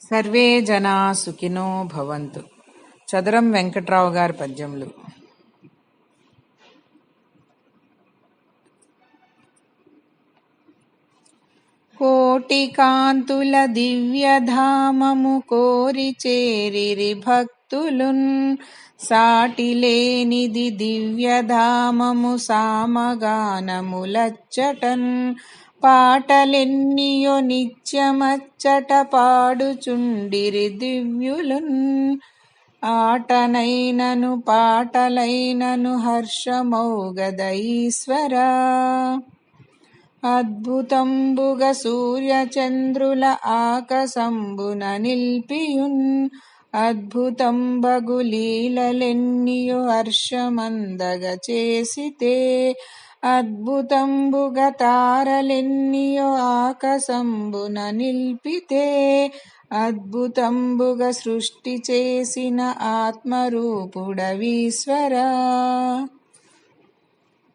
Survey జనా సుఖినో భవంతు. చదరం వెంకట్రావు గారి పద్యములు. కోటి కాంతుల దివ్యధామము కోరి చేరిరి భక్తులున్ సాటిలేనిది దివ్యధామము సామగానములచ్చటన్ పాటలెన్నియో నిత్యమచ్చట పాడుచుండిరి దివ్యులున్. ఆటనైనను పాటలైనను హర్షమౌగదైశ్వరా. అద్భుతంబుగ సూర్యచంద్రుల ఆకసంబున నిల్పియున్. అద్భుతం లీలలెన్నియు హర్షమందగ చేసితే. అద్భుతంబుగ తారలెన్నియో ఆకసంబున నిల్పితే అద్భుతంబుగ సృష్టి చేసిన ఆత్మరూపుడవీశ్వరా.